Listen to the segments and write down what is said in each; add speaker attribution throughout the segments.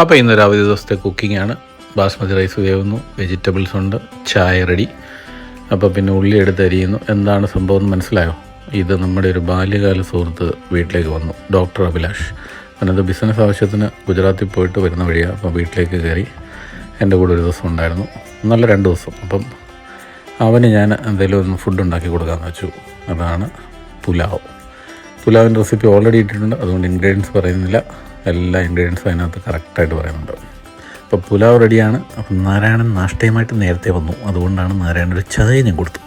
Speaker 1: അപ്പോൾ ഇന്നൊരു അവധി ദിവസത്തെ കുക്കിംഗ് ആണ് ബാസ്മതി റൈസ് വേവുന്നു വെജിറ്റബിൾസ് ഉണ്ട് ചായ റെഡി. അപ്പോൾ പിന്നെ ഉള്ളി എടുത്ത് അരിയുന്നു. എന്താണ് സംഭവം എന്ന് മനസ്സിലായോ? ഇത് നമ്മുടെ ഒരു ബാല്യകാല സുഹൃത്ത് വീട്ടിലേക്ക് വന്നു ഡോക്ടർ അഭിലാഷ്. അവനത് ബിസിനസ് ആവശ്യത്തിന് ഗുജറാത്തിൽ പോയിട്ട് വരുന്ന വഴിയാണ്. അപ്പോൾ വീട്ടിലേക്ക് കയറി എന്റെ കൂടെ ഒരു ദിവസം ഉണ്ടായിരുന്നു. നല്ല രണ്ട് ദിവസം. അപ്പം അവന് ഞാൻ എന്തെങ്കിലും ഒന്ന് ഫുഡ് ഉണ്ടാക്കി കൊടുക്കാമെന്ന് വെച്ചു. അതാണ് പുലാവ്. പുലാവിന്റെ റെസിപ്പി ഓൾറെഡി ഇട്ടിട്ടുണ്ട്. അതുകൊണ്ട് ഇൻഗ്രീഡിയൻസ് പറയുന്നില്ല. എല്ലാ ഇൻഗ്രീഡിയൻസും അതിനകത്ത് കറക്റ്റായിട്ട് പറയുന്നുണ്ട്. അപ്പോൾ പുലാവ് റെഡിയാണ് അപ്പം നാരായണൻ നാഷ്ടയുമായിട്ട് നേരത്തെ വന്നു. അതുകൊണ്ടാണ് നാരായണൻ ഒരു ചായ ഞാൻ കൊടുത്തു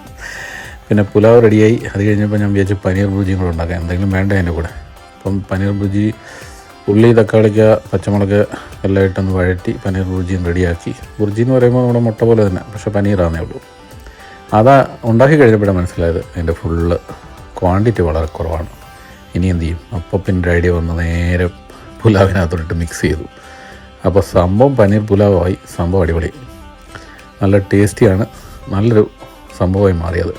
Speaker 1: പിന്നെ പുലാവ് റെഡിയായി അത് കഴിഞ്ഞപ്പോൾ ഞാൻ വിചാരിച്ചു പനീർ ഭുജിയും കൂടെ ഉണ്ടാക്കാം. എന്തെങ്കിലും വേണ്ട അതിന്റെ കൂടെ? അപ്പം പനീർ ഭുജി ഉള്ളി തക്കാളിക്ക പച്ചമുളക് എല്ലാം ഇട്ടൊന്ന് വഴറ്റി പനീർ ഭുജിയും റെഡിയാക്കി ഭുർജി എന്ന് പറയുമ്പോൾ നമ്മുടെ മുട്ട പോലെ തന്നെ പക്ഷേ പനീറാന്നേ ഉള്ളൂ. അതാ ഉണ്ടാക്കി കഴിഞ്ഞപ്പോഴാണ് മനസ്സിലായത് അതിന്റെ ഫുള്ള് ക്വാണ്ടിറ്റി വളരെ കുറവാണ്. ഇനി എന്ത് ചെയ്യും? അപ്പം പിന്നെ ഐഡിയ വന്ന് നേരെ പുലാവിനകത്തോട്ട് മിക്സ് ചെയ്തു. അപ്പോൾ സംഭവം പനീർ പുലാവായി. സംഭവം അടിപൊളി. നല്ല ടേസ്റ്റിയാണ് നല്ലൊരു സംഭവമായി മാറിയത്.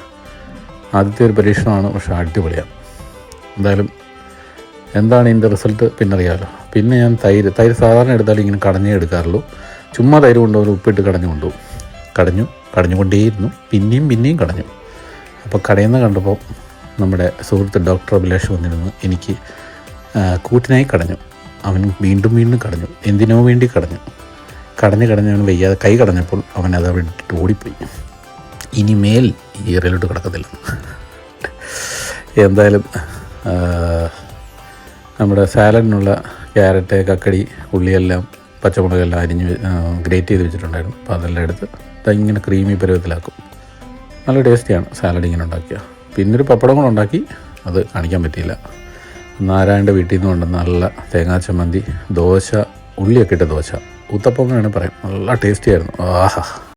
Speaker 1: ആദ്യത്തെ ഒരു പരീക്ഷണമാണ് പക്ഷേ അടിപൊളിയാണ്. എന്തായാലും എന്താണ് ഇതിന്റെ റിസൾട്ട് പിന്നെ അറിയാമല്ലോ പിന്നെ ഞാൻ തൈര് തൈര് സാധാരണ എടുത്താലും ഇങ്ങനെ കടഞ്ഞേ എടുക്കാറുള്ളൂ. ചുമ്മാ തൈര് കൊണ്ടുപോകും ഉപ്പിട്ട് കടഞ്ഞു കൊണ്ടുപോകും കടഞ്ഞു കടഞ്ഞുകൊണ്ടേയിരുന്നു. പിന്നെയും പിന്നെയും കടഞ്ഞു. അപ്പോൾ കടയുന്ന കണ്ടപ്പോൾ നമ്മുടെ സുഹൃത്ത് ഡോക്ടർ അഭിലാഷ് വന്നിരുന്നു. എനിക്ക് കൂട്ടിനായി കടഞ്ഞു. അവൻ വീണ്ടും വീണ്ടും കടഞ്ഞു. എന്തിനോ വേണ്ടി കടഞ്ഞു. കടഞ്ഞു കടഞ്ഞ് അവൻ വയ്യാതെ കൈ കടഞ്ഞപ്പോൾ അവൻ അത് അവിടെ ഇട്ടിട്ട് ഓടിപ്പോയി. ഇനിമേൽ ഈ ഏറിയലോട്ട് കിടക്കത്തില്ല. എന്തായാലും നമ്മുടെ സാലഡിനുള്ള ക്യാരറ്റ് കക്കടി ഉള്ളിയെല്ലാം പച്ചമുളകെല്ലാം അരിഞ്ഞ് ഗ്രേറ്റ് ചെയ്ത് വെച്ചിട്ടുണ്ടായിരുന്നു. അപ്പോൾ അതെല്ലാം എടുത്ത് ഇങ്ങനെ ക്രീമി പരുവത്തിലാക്കും. നല്ല ടേസ്റ്റിയാണ് സാലഡ് ഇങ്ങനെ ഉണ്ടാക്കിയ. പിന്നൊരു പപ്പടം കൂടെ ഉണ്ടാക്കി അത് കാണിക്കാൻ പറ്റിയില്ല. നാരായണന്റെ വീട്ടിൽ നിന്ന് കൊണ്ട് നല്ല തേങ്ങാ ചമ്മന്തി ദോശ ഉള്ളിയൊക്കെ ഇട്ട ദോശ. ഉത്തപ്പം വേണമെങ്കിൽ പറയാം. നല്ല ടേസ്റ്റി ആയിരുന്നു. ആഹാ.